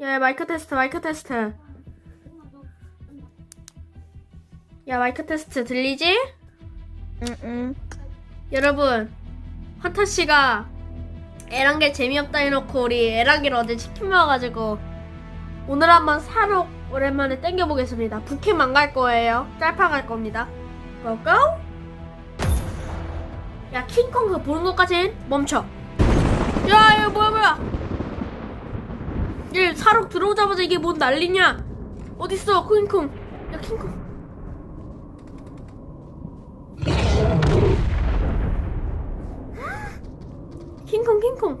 야 마이크 테스트 마이크 테스트. 야 마이크 테스트 들리지? 응응. 여러분 환타 씨가 에란게 재미없다 해놓고 우리 에란게를 어제 치킨 먹어가지고 오늘 한번 사록 오랜만에 땡겨보겠습니다. 부캠 안갈 거예요. 짤파 갈 겁니다. 고고! 야 킹콩 그 보는 것까진 멈춰 야 이거 뭐야 뭐야 얘 사록 들어오자마자 이게 뭔 난리냐? 어딨어? 킹콩 야 킹콩 킹콩 킹콩.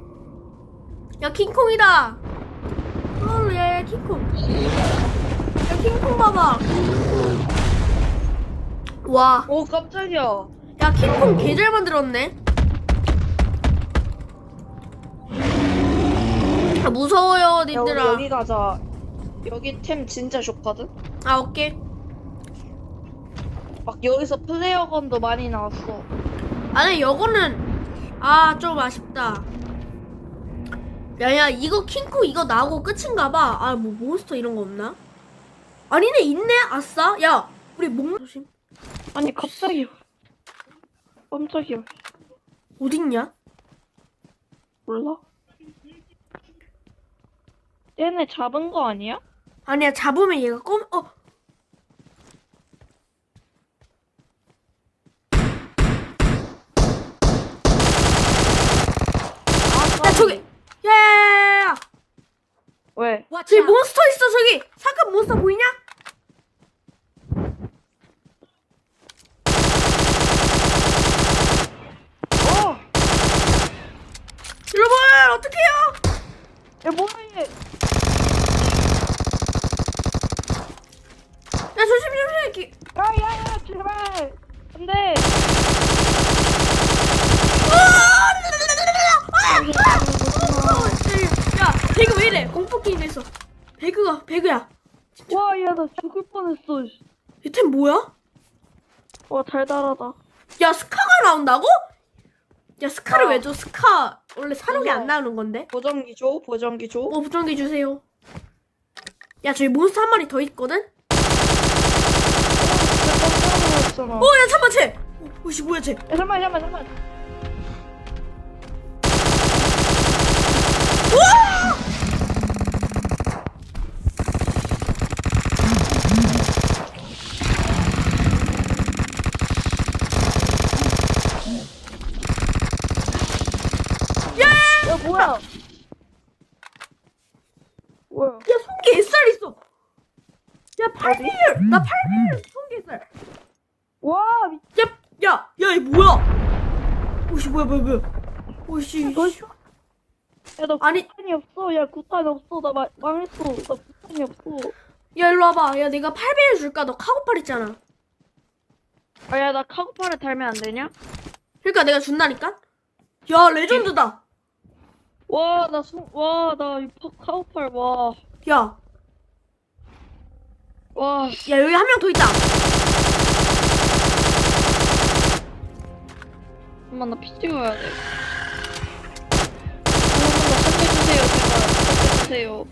야 킹콩이다. 헐얘 킹콩. 야 킹콩 봐봐. 와. 오 깜짝이야. 야 킹콩 개잘 만들었네. 아, 무서워요, 야 우리 님들아. 여기 가자. 여기 템 진짜 좋거든. 아 오케이. 막 여기서 플레이어건도 많이 나왔어. 아니 요거는 아 좀 아쉽다. 야 야 이거 킹콩 이거 나오고 끝인가 봐. 아 뭐 몬스터 이런 거 없나? 아니네 있네. 아싸. 야 우리 목 조심. 아니 갑자기 깜짝이야. 어딨냐? 몰라? 얘네 잡은 거 아니야? 아니야 잡으면 얘가 껌. 어. 아, 야 저기. 야야야야. 왜? 저기 몬스터 있어 저기 잠깐 몬스터 보이냐? 어! 여러분 어떡해요? 야 뭐야 얘? 야 조심 조심 기... 야야야 제발! 안돼! 야 배그 왜 이래 공포 게임에서 배그가 배그야 와야 나 죽을 뻔했어. 이템 뭐야? 와 달달하다. 야 스카가 나온다고? 야 스카를 어. 왜 줘? 스카 원래 사록이 몰라. 안 나오는 건데 보정기 줘? 보정기 줘? 어 부정기 주세요 야 저기 몬스터 한 마리 더 있거든? 깜짝 놀랐잖아. 어야 잠깐만 쟤 어, 오씨 뭐야 쟤 야, 잠깐만, 잠깐만, 잠깐만. 야! 야, 뭐야? 뭐야? 야 손기 뱃살 있어 야 8배율 나 8배율 손기 뱃살 와, 미... 야, 야, 야, 이 뭐야? 오씨, 뭐야, 뭐야, 뭐야. 오씨, 너, 야, 나 아니, 구탄이 없어. 야, 구탄이 없어. 나 마, 망했어. 나 구탄이 없어. 야, 일로 와봐. 야, 내가 8배율 줄까? 너 카고팔 있잖아. 아, 야, 나 카고파를 달면 안 되냐? 그러니까 내가 준다니까? 야, 레전드다. 와, 나 수, 와, 나이 카고팔, 와. 야, 와, 야, 여기 한 명 더 있다. 잠깐만, 나 피 찍어야 돼. 잠깐만, 나 살려주세요, 제발. 살려주세요.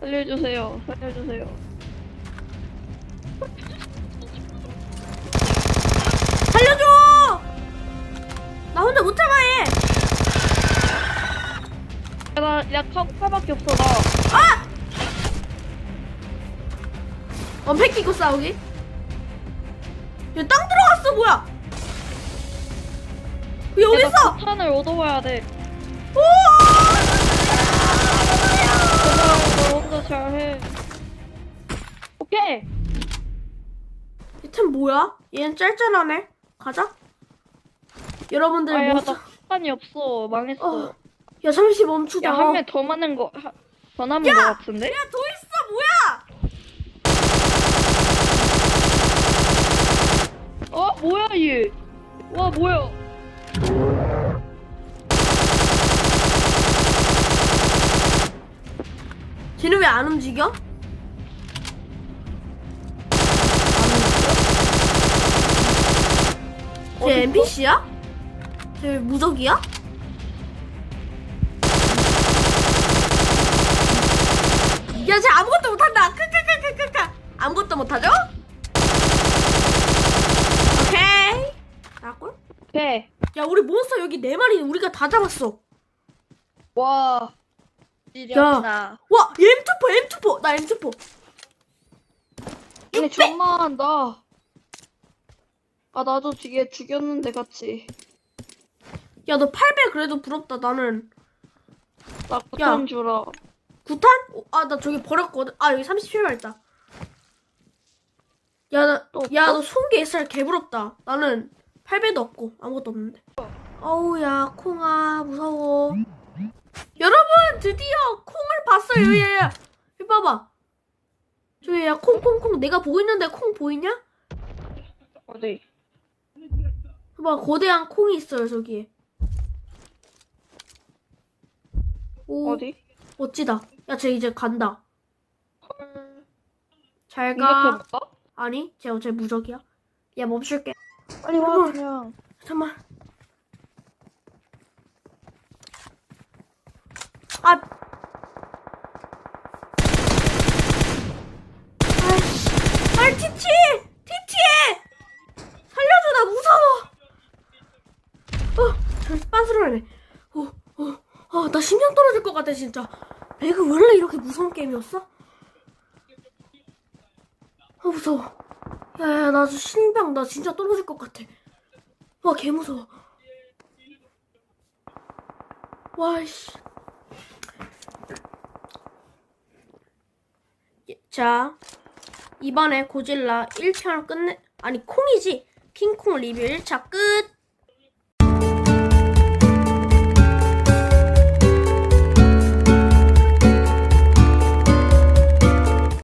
살려주세요. 살려주세요. 살려줘! 나 혼자 못 참아, 얘. 야, 나, 야, 카고팔밖에 없어, 나. 아! 원팩 끼고 싸우기? 야, 땅 들어갔어, 뭐야? 여기 야, 나 있어! 구탄을 얻어와야 돼. 너 혼자 잘해. 오케이. 이템 뭐야? 얘는 짤짤하네. 가자. 여러분들 아, 야, 뭐나 구탄이 없어. 망했어. 어. 야 잠시 멈추자. 야, 한 명 더 많은 거, 하, 더 남은 야! 거 같은데? 야, 더있 움직여? 쟤 어딨어? NPC야? 쟤 무적이야? 야, 쟤 아무것도 못한다. 크크크크크크. 아무것도 못하죠? 오케이. 나꿀? 오케이. 야, 우리 몬스터 여기 네 마리 우리가 다 잡았어. 와. 지렸나. 와, M24, M24. 나 M24. 얘 존만한다. 아 나도 뒤에 죽였는데 같이. 야, 너800 그래도 부럽다. 나는 나 구탄 주라. 9탄? 어, 아, 나 저기 버렸거든. 아, 여기 37발 있다. 야, 나, 또 없어? 야, 너 송기 SR 개부럽다. 나는 8배도 없고, 아무것도 없는데. 어우, 야, 콩아, 무서워. 여러분, 드디어 콩을 봤어요, 얘. 봐봐. 저기, 야, 콩, 콩, 콩. 내가 보고 있는데 콩 보이냐? 어디? 봐, 거대한 콩이 있어요, 저기에. 오, 어디? 멋지다. 야, 쟤 이제 간다. 헐. 잘 이렇게 가. 아니, 쟤 어제 무적이야. 야, 멈출게. 빨리 와 헐. 그냥. 잠깐만. 아. 아이씨. 아, 티티! 티티! 살려줘, 나 무서워! 어, 저 빤스러네. 어, 어, 어, 나 심장 떨어질 것 같아, 진짜. 배그 원래 이렇게 무서운 게임이었어? 아, 무서워. 야, 야, 나 심장, 나 진짜 떨어질 것 같아. 와, 개 무서워. 와, 씨. 예, 자, 이번에 고질라 1차를 끝내, 아니, 콩이지. 킹콩 리뷰 1차 끝.